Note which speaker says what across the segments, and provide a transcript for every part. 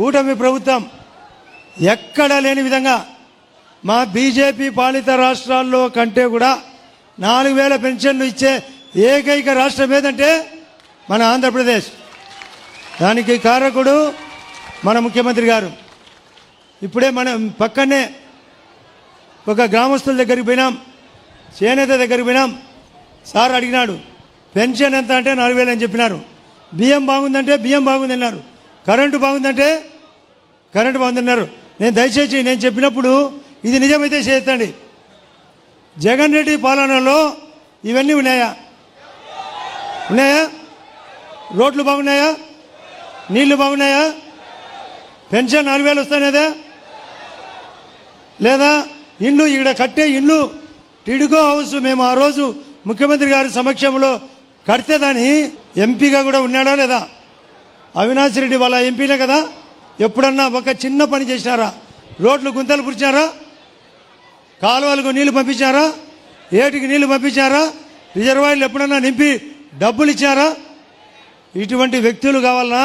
Speaker 1: కూటమి ప్రభుత్వం ఎక్కడా లేని విధంగా మా బీజేపీ పాలిత రాష్ట్రాల్లో కంటే కూడా నాలుగు వేల పెన్షన్లు ఇచ్చే ఏకైక రాష్ట్రం ఏదంటే మన ఆంధ్రప్రదేశ్. దానికి కారకుడు మన ముఖ్యమంత్రి గారు. ఇప్పుడే మనం పక్కనే ఒక గ్రామస్తుల దగ్గరికి పోయినాం చేనేత దగ్గరికి పోయినాం. సార్ అడిగినాడు పెన్షన్ ఎంత? అంటే నాలుగు వేలు అని చెప్పినారు. బియ్యం బాగుందంటే బియ్యం బాగుంది అన్నారు కరెంటు బాగుందంటే కరెంటు బాగుందన్నారు. నేను దయచేసి నేను చెప్పినప్పుడు ఇది నిజమైతే చేస్తండి జగన్ రెడ్డి పాలనలో ఇవన్నీ ఉన్నాయా? ఉన్నాయా? రోడ్లు బాగున్నాయా? నీళ్ళు బాగున్నాయా? పెన్షన్ నాలుగు వేలు వస్తానేదా లేదా? ఇల్లు ఇక్కడ కట్టే ఇల్లు టిడుకో హౌస్ మేము ఆ రోజు ముఖ్యమంత్రి గారి సమక్షంలో కడితే దాని ఎంపీగా కూడా ఉన్నాడా లేదా? అవినాష్ రెడ్డి వాళ్ళ ఎంపీనే కదా? ఎప్పుడన్నా ఒక చిన్న పని చేసినారా? రోడ్లు గుంతలు పురిచారా కాలువలకు నీళ్ళు పంపించారా ఏటికి నీళ్ళు పంపించారా రిజర్వాయర్లు ఎప్పుడన్నా నింపి డబ్బులు ఇచ్చారా? ఇటువంటి వ్యక్తులు కావాలన్నా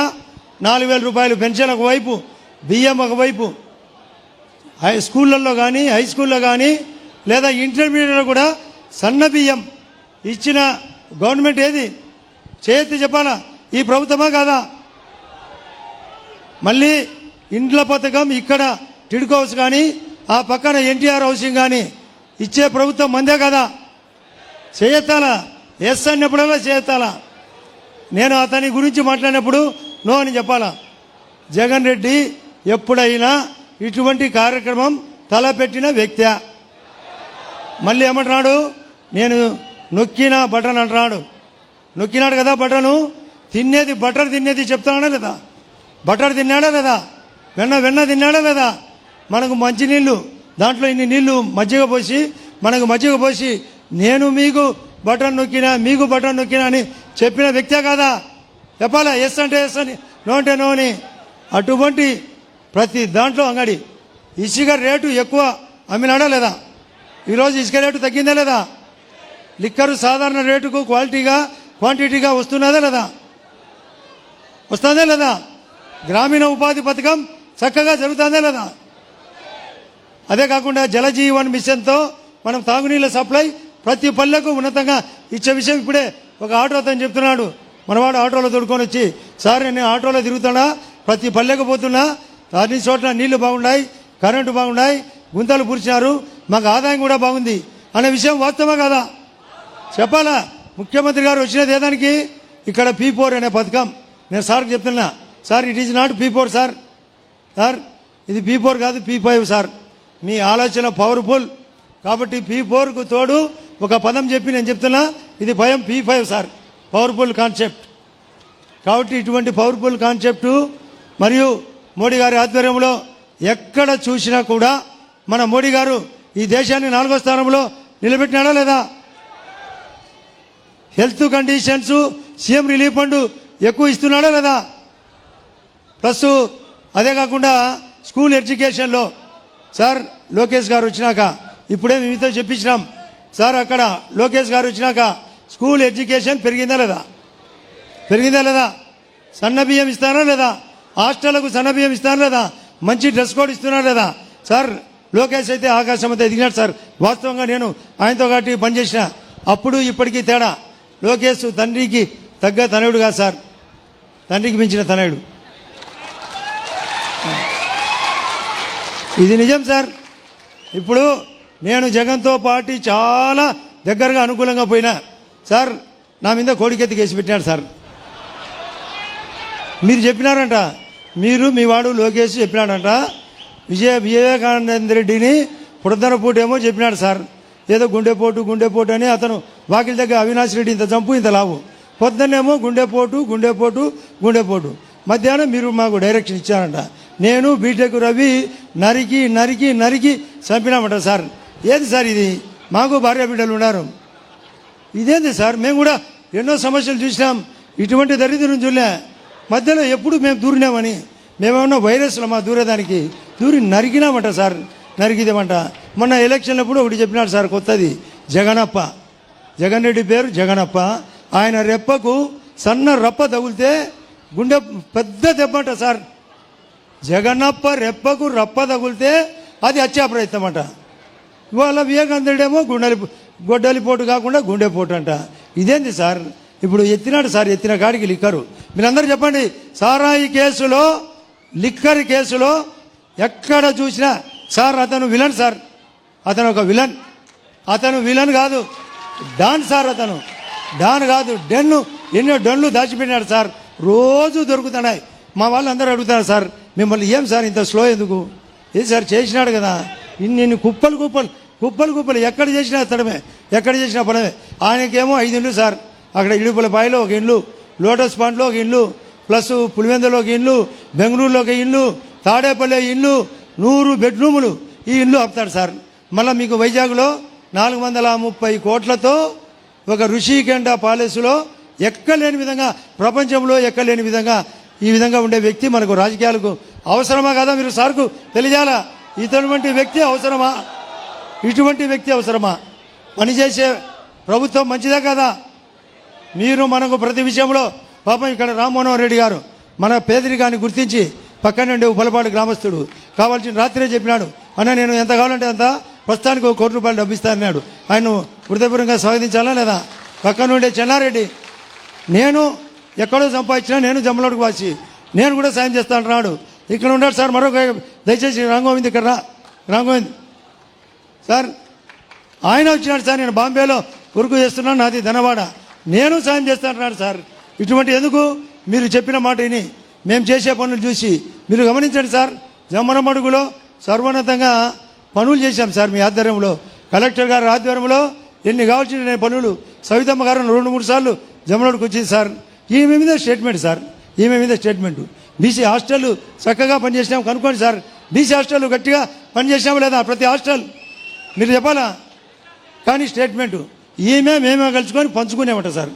Speaker 1: నాలుగు వేల రూపాయలు పెన్షన్ ఒకవైపు బియ్యం ఒకవైపు హై స్కూళ్ళల్లో కానీ హై స్కూల్లో కానీ లేదా ఇంటర్మీడియట్లో కూడా సన్న బియ్యం ఇచ్చిన గవర్నమెంట్ ఏది? చేతి చెప్పాలా? ఈ ప్రభుత్వమా కాదా? మళ్ళీ ఇండ్ల పథకం ఇక్కడ టిడ్కో హౌస్ కానీ ఆ పక్కన ఎన్టీఆర్ హౌసింగ్ కానీ ఇచ్చే ప్రభుత్వం మందే కదా. చేయెత్తాలా? ఎస్ అన్నప్పుడల్లా చేయెత్తాలా? నేను అతని గురించి మాట్లాడినప్పుడు నో అని చెప్పాలా? జగన్ రెడ్డి ఎప్పుడైనా ఇటువంటి కార్యక్రమం తలపెట్టిన వ్యక్తి. మళ్ళీ ఏమంటున్నాడు? నేను నొక్కిన బటన్ అంటున్నాడు. నొక్కినాడు కదా బటను? తినేది బటర్ తినేది చెప్తానా లేదా బటర్ తిన్నాడా లేదా? వెన్న వెన్న తిన్నాడా లేదా? మనకు మంచినీళ్ళు దాంట్లో ఇన్ని నీళ్ళు మజ్జిగ పోసి మనకు మజ్జిగ పోసి నేను మీకు బటన్ నొక్కినా మీకు బటన్ నొక్కినా అని చెప్పిన వ్యక్తే కాదా? చెప్పాలా? ఎస్ అంటే ఎస్ అని. నో అంటే నో అని. అటువంటి ప్రతి దాంట్లో అంగడి. ఇసుక రేటు ఎక్కువ అమ్మినాడా లేదా? ఈరోజు ఇసుక రేటు తగ్గిందా లేదా? లిక్కరు సాధారణ రేటుకు క్వాలిటీగా క్వాంటిటీగా వస్తున్నదా లేదా? వస్తుందా లేదా? గ్రామీణ ఉపాధి పథకం చక్కగా జరుగుతుందా లేదా? అదే కాకుండా జలజీవన్ మిషన్తో మనం తాగునీళ్ళ సప్లై ప్రతి పల్లెకు ఉన్నతంగా ఇచ్చే విషయం ఇప్పుడే ఒక ఆటో అతను చెప్తున్నాడు. మనవాడు ఆటోలో తోడుకొని వచ్చి సార్ నేను ఆటోలో తిరుగుతున్నా ప్రతి పల్లెకు పోతున్నా అన్ని చోట్ల నీళ్ళు బాగున్నాయి కరెంటు బాగున్నాయి గుంతలు పూడ్చినారు మాకు ఆదాయం కూడా బాగుంది అనే విషయం వాస్తవమే కదా? చెప్పాలా? ముఖ్యమంత్రి గారు వచ్చినది ఏదానికి ఇక్కడ పీ ఫోర్ అనే పథకం. నేను సార్కి చెప్తున్నా. Sir it is not P four sir sir ఇది పీ ఫోర్ కాదు పీ ఫైవ్ సార్ మీ ఆలోచన పవర్ఫుల్ కాబట్టి పీ ఫోర్కు తోడు ఒక పదం చెప్పి నేను చెప్తున్నా ఇది భయం P five sir powerful concept కాబట్టి ఇటువంటి పవర్ఫుల్ కాన్సెప్టు మరియు మోడీ గారి ఆధ్వర్యంలో ఎక్కడ చూసినా కూడా మన మోడీ గారు ఈ దేశాన్ని నాలుగో స్థానంలో నిలబెట్టినాడా లేదా? Health conditions CM relief fund ఎక్కువ ఇస్తున్నాడా లేదా? ప్లస్ అదే కాకుండా స్కూల్ ఎడ్యుకేషన్లో సార్ లోకేష్ గారు వచ్చినాక ఇప్పుడే మీతో చెప్పించినాం సార్ అక్కడ లోకేష్ గారు వచ్చినాక స్కూల్ ఎడ్యుకేషన్ పెరిగిందా లేదా? పెరిగిందా లేదా? సన్న బియ్యం ఇస్తారా లేదా? హాస్టళ్ళకు సన్న బియ్యం ఇస్తారా లేదా? మంచి డ్రెస్ కోడ్ ఇస్తున్నారా లేదా? సార్ లోకేష్ అయితే ఆకాశం అయితే ఎదిగినాడు సార్. వాస్తవంగా నేను ఆయనతో కాబట్టి పనిచేసిన అప్పుడు ఇప్పటికీ తేడా. లోకేష్ తండ్రికి తగ్గ తనయుడు కాదు సార్. తండ్రికి మించిన తనయుడు. ఇది నిజం సార్. ఇప్పుడు నేను జగన్తో పాటు చాలా దగ్గరగా అనుకూలంగా పోయినా సార్ నా మీద కోడికెత్తి కేసు పెట్టినాడు సార్. మీరు చెప్పినారంట. మీరు మీ వాడు లోకేష్ చెప్పినాడంట. విజయ వివేకానంద రెడ్డిని పుడతనపూట ఏమో చెప్పినాడు సార్. ఏదో గుండెపోటు గుండెపోటు అని అతను వాకిలి దగ్గర అవినాష్ రెడ్డి ఇంత చంపు ఇంత లావు. పొద్దున్నేమో గుండెపోటు గుండెపోటు గుండెపోటు. మధ్యాహ్నం మీరు మాకు డైరెక్షన్ ఇచ్చారంట. నేను బీటెక్ రవి నరికి నరికి నరికి చంపినామంట సార్. ఏది సార్ ఇది? మాకు భార్య బిడ్డలు ఉన్నారు. ఇదేంది సార్? మేము కూడా ఎన్నో సమస్యలు చూసినాం. ఇటువంటి దరిద్రం చూడలే మధ్యలో ఎప్పుడు మేము దూరినామని. మేమేమన్నా వైరస్లో మా దూరేదానికి దూరి నరికినామంట సార్. నరికిదేమంట. మొన్న ఎలక్షన్లప్పుడు ఒకటి చెప్పినాడు సార్ కొత్తది. జగనప్ప. జగన్ రెడ్డి పేరు జగనప్ప. ఆయన రెప్పకు సన్న రప్ప తగిలితే గుండె పెద్ద దెబ్బంట సార్. జగన్నప్ప రెప్పకు రప్ప తగులితే అది హత్యా ప్రయత్నం అంట ఇవాళ వివేకానందుడేమో గుండెలి గొడ్డలిపోటు కాకుండా గుండెపోటు అంట ఇదేంది సార్? ఇప్పుడు ఎత్తినాడు సార్ ఎత్తిన కాడికి లిక్కరు. మీరందరూ చెప్పండి సారాయి కేసులో లిక్కర్ కేసులో ఎక్కడ చూసినా సార్ అతను విలన్ సార్. అతను ఒక విలన్. అతను విలన్ కాదు. డాన్ సార్ అతను. డాన్ కాదు డెన్ను ఎన్నో డన్లు దాచిపెట్టినాడు సార్. రోజు దొరుకుతున్నాయి. మా వాళ్ళు అందరూ అడుగుతారు సార్. మిమ్మల్ని ఏం సార్ ఇంత స్లో ఎందుకు? ఏది సార్ చేసినాడు కదా? ఇన్ని ఇన్ని కుప్పలు కుప్పలు కుప్పలు కుప్పలు. ఎక్కడ చేసినా తడమే. ఎక్కడ చేసినా పడమే. ఆయనకేమో ఐదు ఇండ్లు సార్. అక్కడ ఇడుపుల బాయిలో ఒక ఇల్లు లోటస్ పాండ్లో ఒక ఇల్లు ప్లస్ పులివెందులో ఒక ఇల్లు బెంగళూరులో ఒక ఇల్లు తాడేపల్లి ఇల్లు నూరు బెడ్రూములు ఈ ఇల్లు ఆపుతాడు సార్. మళ్ళీ మీకు వైజాగ్లో నాలుగు వందల ముప్పై కోట్లతో ఒక ఋషికెండ ప్యాలెస్లో ఎక్కలేని విధంగా ప్రపంచంలో ఎక్కలేని విధంగా ఈ విధంగా ఉండే వ్యక్తి మనకు రాజకీయాలకు అవసరమా కదా మీరు సార్కు తెలియాలా? ఇటువంటి వ్యక్తి అవసరమా? ఇటువంటి వ్యక్తి అవసరమా? పనిచేసే ప్రభుత్వం మంచిదే కదా? మీరు మనకు ప్రతి విషయంలో పాపం ఇక్కడ రామ్మోహన్ రెడ్డి గారు మన పేదరికాన్ని గుర్తించి పక్కన ఉండే ఉప్పలపాడు గ్రామస్తుడు. కావాల్సిన రాత్రే చెప్పినాడు. అన్న నేను ఎంత కావాలంటే అంత? ప్రస్తుతానికి ఒక కోటి రూపాయలు డబ్బిస్తానన్నాడు ఆయన హృదయపూర్వకంగా స్వాగతించాలా లేదా? పక్కనుండే చెన్నారెడ్డి నేను ఎక్కడో సంపాదించినా నేను జమ్మలోడికి వాసి. నేను కూడా సాయం చేస్తాను రాడు. ఇక్కడ ఉన్నాడు సార్ మరొక దయచేసి రాంగోవింద్ ఇక్కడ రా. రాంగోవింద్. సార్ ఆయన వచ్చినాడు సార్ నేను బాంబేలో ఉరుకు చేస్తున్నాను నాది ధనవాడ. నేను సాయం చేస్తాను సార్. ఇటువంటి ఎందుకు? మీరు చెప్పిన మాట విని. మేము చేసే పనులు చూసి. మీరు గమనించండి సార్ జమ్మనమడుగులో సర్వోన్నతంగా పనులు చేశాం సార్ మీ ఆధ్వర్యంలో. కలెక్టర్ గారి ఆధ్వర్యంలో ఎన్ని కావాల్సిన పనులు. సవితమ్మ గారు రెండు మూడు సార్లు జమ్మనోడికి వచ్చింది సార్. ఈమె మీద స్టేట్మెంట్ సార్. ఈమె మీద స్టేట్మెంట్. బీసీ హాస్టల్ చక్కగా పనిచేసినాం. కనుక్కోండి సార్. బీసీ హాస్టల్ గట్టిగా పనిచేసినాము లేదా? ప్రతి హాస్టల్. మీరు చెప్పాలా? కానీ స్టేట్మెంటు. ఈమె మేమే కలుసుకొని పంచుకునేమట సార్.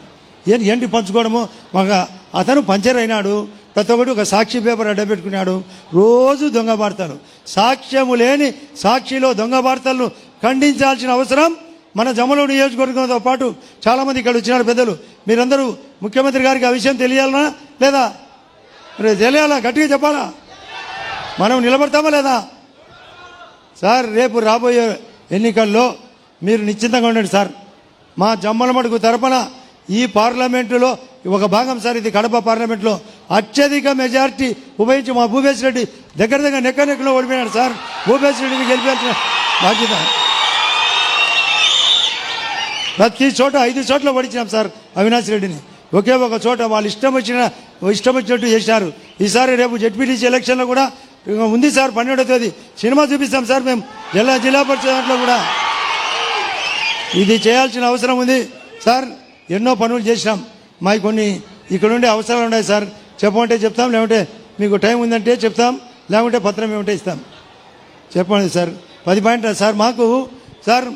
Speaker 1: ఏం ఏంటి పంచుకోవడము? ఒక అతను పంచర్ అయినాడు. ప్రతి ఒక్కటి ఒక సాక్షి పేపర్ అడ్డబెట్టుకున్నాడు రోజు దొంగ వార్తలు. సాక్ష్యము లేని సాక్షిలో దొంగ వార్తలను ఖండించాల్సిన అవసరం మన జమలో నియోజకవర్గంతో పాటు చాలామంది ఇక్కడ వచ్చినారు పెద్దలు. మీరందరూ ముఖ్యమంత్రి గారికి ఆ విషయం తెలియాలనా? లేదా? మరి తెలియాలా? గట్టిగా చెప్పాలా? మనం నిలబడతామా లేదా? సార్ రేపు రాబోయే ఎన్నికల్లో మీరు నిశ్చింతంగా ఉండండి సార్. మా జమ్మలమడుగు తరపున ఈ పార్లమెంటులో ఒక భాగం సార్ ఇది కడప పార్లమెంట్లో అత్యధిక మెజార్టీ ఉపయోగించి మా భూపేశ్ రెడ్డి దగ్గర దగ్గర నెక్క నెక్కలో ఓడిపోయాడు సార్. భూపేశ్ రెడ్డిని బాధ్యత. ప్రతి చోట ఐదు చోట్ల ఓడించినాం సార్ అవినాష్ రెడ్డిని. ఒకే ఒక చోట వాళ్ళు ఇష్టం వచ్చిన ఇష్టం వచ్చినట్టు చేశారు ఈసారి రేపు జడ్పీటీసీ ఎలక్షన్లో కూడా ఉంది సార్ పన్నెండో తేదీ. సినిమా చూపిస్తాం సార్ మేము. జిల్లా జిల్లా పరిషత్ దాంట్లో కూడా. ఇది చేయాల్సిన అవసరం ఉంది. సార్ ఎన్నో పనులు చేసినాం. మాకు కొన్ని ఇక్కడ ఉండే అవసరాలు ఉన్నాయి సార్. చెప్పమంటే చెప్తాం లేకుంటే మీకు టైం ఉందంటే చెప్తాం లేకుంటే పత్రం ఏమంటే ఇస్తాం. చెప్పండి సార్. పది పాయింట్ సార్ మాకు. సార్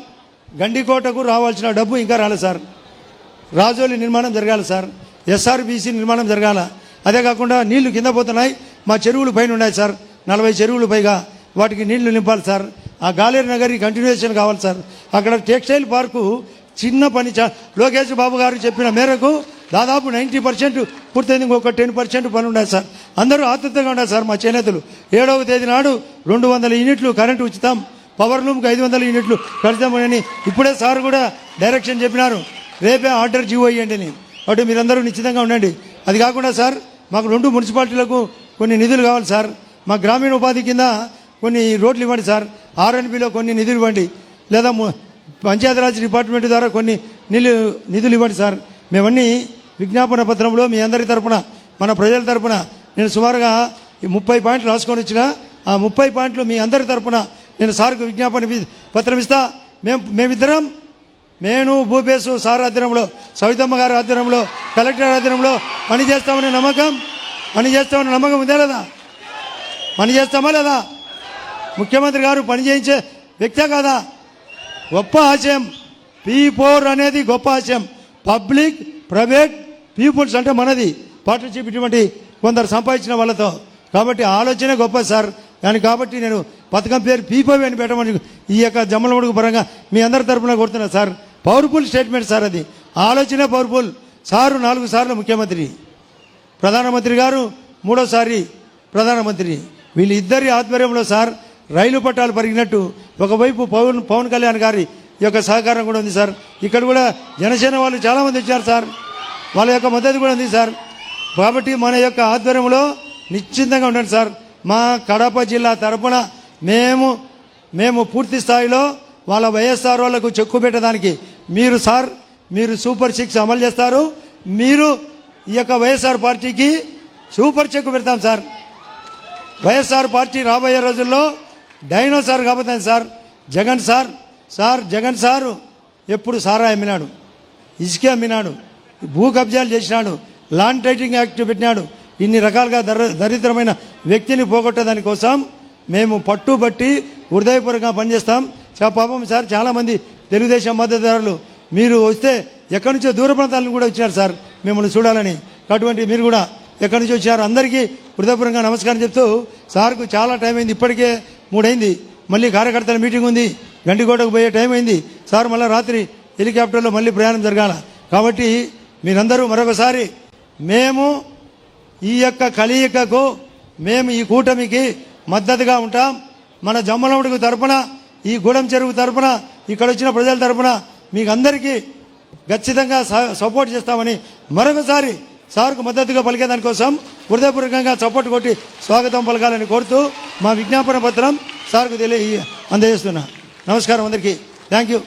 Speaker 1: గండికోటకు రావాల్సిన డబ్బు ఇంకా రాలేదు సార్. రాజోలి నిర్మాణం జరగాలి సార్. ఎస్ఆర్బీసీ నిర్మాణం జరగాల. అదే కాకుండా నీళ్ళు కింద పోతున్నాయి. మా చెరువులు పైన ఉన్నాయి సార్. నలభై చెరువులు పైగా వాటికి నీళ్ళు నింపాలి సార్. ఆ గాలేరు నగరి కంటిన్యూషన్ కావాలి సార్. అక్కడ టెక్స్టైల్ పార్కు చిన్న పని లోకేష్ బాబు గారు చెప్పిన మేరకు దాదాపు నైంటీ పర్సెంట్ పూర్తయింది. ఇంకొక టెన్ పర్సెంట్ పని ఉన్నాయి సార్. అందరూ ఆతృతంగా ఉన్నారు సార్ మా చేనేతలు. ఏడవ తేదీ నాడు రెండు వందల యూనిట్లు కరెంటు ఉచితం. పవర్ లూమ్కి ఐదు వందల యూనిట్లు కడతామని ఇప్పుడే సార్ కూడా డైరెక్షన్ చెప్పినారు. రేపే ఆర్డర్ జీవో ఇవ్వండి అని. అటు మీరందరూ నిశ్చితంగా ఉండండి. అది కాకుండా సార్ మాకు రెండు మున్సిపాలిటీలకు కొన్ని నిధులు కావాలి సార్. మా గ్రామీణ ఉపాధి కింద కొన్ని రోడ్లు ఇవ్వండి సార్. ఆర్ఎన్బిలో కొన్ని నిధులు ఇవ్వండి. లేదా పంచాయతీరాజ్ డిపార్ట్మెంట్ ద్వారా కొన్ని నిలు నిధులు ఇవ్వండి సార్. మేమన్నీ విజ్ఞాపన పత్రంలో మీ అందరి తరపున మన ప్రజల తరపున నేను సుమారుగా ముప్పై పాయింట్లు రాసుకొని వచ్చిన ఆ ముప్పై పాయింట్లు మీ అందరి తరపున నేను సార్కు విజ్ఞాపన పత్రం ఇస్తా. మేము మేమిద్దరం నేను భూపేశు సార్ ఆధ్వర్యంలో సవితమ్మ గారి ఆధ్వర్యంలో కలెక్టర్ ఆధ్వర్యంలో పని చేస్తామనే నమ్మకం. పని చేస్తామనే నమ్మకం ఉందా లేదా? పని చేస్తామా లేదా? ముఖ్యమంత్రి గారు పని చేయించే వ్యక్తే కాదా? గొప్ప ఆశయం. పీ ఫోర్ అనేది గొప్ప ఆశయం. పబ్లిక్ ప్రైవేట్ పీపుల్స్ అంటే మనది. పార్ట్నర్షిప్ ఇటువంటి కొందరు సంపాదించిన వాళ్ళతో. కాబట్టి ఆలోచనే గొప్ప సార్. కానీ కాబట్టి నేను పథకం పేరు పీపోవి అని పెట్టమని ఈ యొక్క జమ్మలమడుగు పరంగా మీ అందరి తరఫున కొడుతున్నా సార్. పవర్ఫుల్ స్టేట్మెంట్ సార్ అది. ఆలోచన పవర్ఫుల్. సారు నాలుగు సార్లు ముఖ్యమంత్రి. ప్రధానమంత్రి గారు మూడోసారి ప్రధానమంత్రి. వీళ్ళిద్దరి ఆధ్వర్యంలో సార్ రైలు పట్టాలు పరిగినట్టు ఒకవైపు పవన్ పవన్ కళ్యాణ్ గారి యొక్క సహకారం కూడా ఉంది సార్. ఇక్కడ కూడా జనసేన వాళ్ళు చాలామంది వచ్చారు సార్. వాళ్ళ యొక్క మద్దతు కూడా ఉంది సార్. కాబట్టి మన యొక్క ఆధ్వర్యంలో నిశ్చింతంగా ఉండండి సార్. మా కడప జిల్లా తరపున మేము మేము పూర్తి స్థాయిలో వాళ్ళ వైఎస్ఆర్ వాళ్ళకు చెక్కు పెట్టడానికి. మీరు సార్ మీరు సూపర్ సిక్స్ అమలు చేస్తారు. మీరు ఈ యొక్క వైఎస్ఆర్ పార్టీకి సూపర్ చెక్కు పెడతాం సార్. వైఎస్ఆర్ పార్టీ రాబోయే రోజుల్లో డైనోసార్ కాబోతుంది sir. Jagan sir sir Jagan sir ఎప్పుడు సారా అమ్మినాడు? ఇసుకే అమ్మినాడు? భూ కబ్జాలు చేసినాడు? లాండ్ టైటింగ్ యాక్ట్ పెట్టినాడు? ఇన్ని రకాలుగా దర దరిద్రమైన వ్యక్తిని పోగొట్టేదానికోసం మేము పట్టుబట్టి హృదయపూర్వకంగా పనిచేస్తాం. చా పాపం సార్ చాలామంది తెలుగుదేశం మద్దతుదారులు మీరు వస్తే ఎక్కడి నుంచో దూర ప్రాంతాలను కూడా వచ్చారు సార్ మిమ్మల్ని చూడాలని. అటువంటి మీరు కూడా ఎక్కడి నుంచి వచ్చారు. అందరికీ హృదయపూర్వకంగా నమస్కారం చెప్తూ సార్కు చాలా టైం అయింది ఇప్పటికే మూడైంది. మళ్ళీ కార్యకర్తల మీటింగ్ ఉంది గండికోటకు పోయే టైం అయింది. సార్ మళ్ళీ రాత్రి హెలికాప్టర్లో మళ్ళీ ప్రయాణం జరగాల. కాబట్టి మీరందరూ మరొకసారి మేము ఈ యొక్క కలయికకు మేము ఈ కూటమికి మద్దతుగా ఉంటాం. మన జమ్మలముడికి తరపున ఈ గూడెం చెరువు తరపున ఇక్కడ వచ్చిన ప్రజల తరపున మీకు అందరికీ ఖచ్చితంగా స- సపోర్ట్ చేస్తామని మరొకసారి సార్కు మద్దతుగా పలికేదాని కోసం హృదయపూర్వకంగా సపోర్ట్ కొట్టి స్వాగతం పలకాలని కోరుతూ మా విజ్ఞాపన పత్రం సార్కు తెలియ అందజేస్తున్నా. నమస్కారం అందరికీ. Thank you.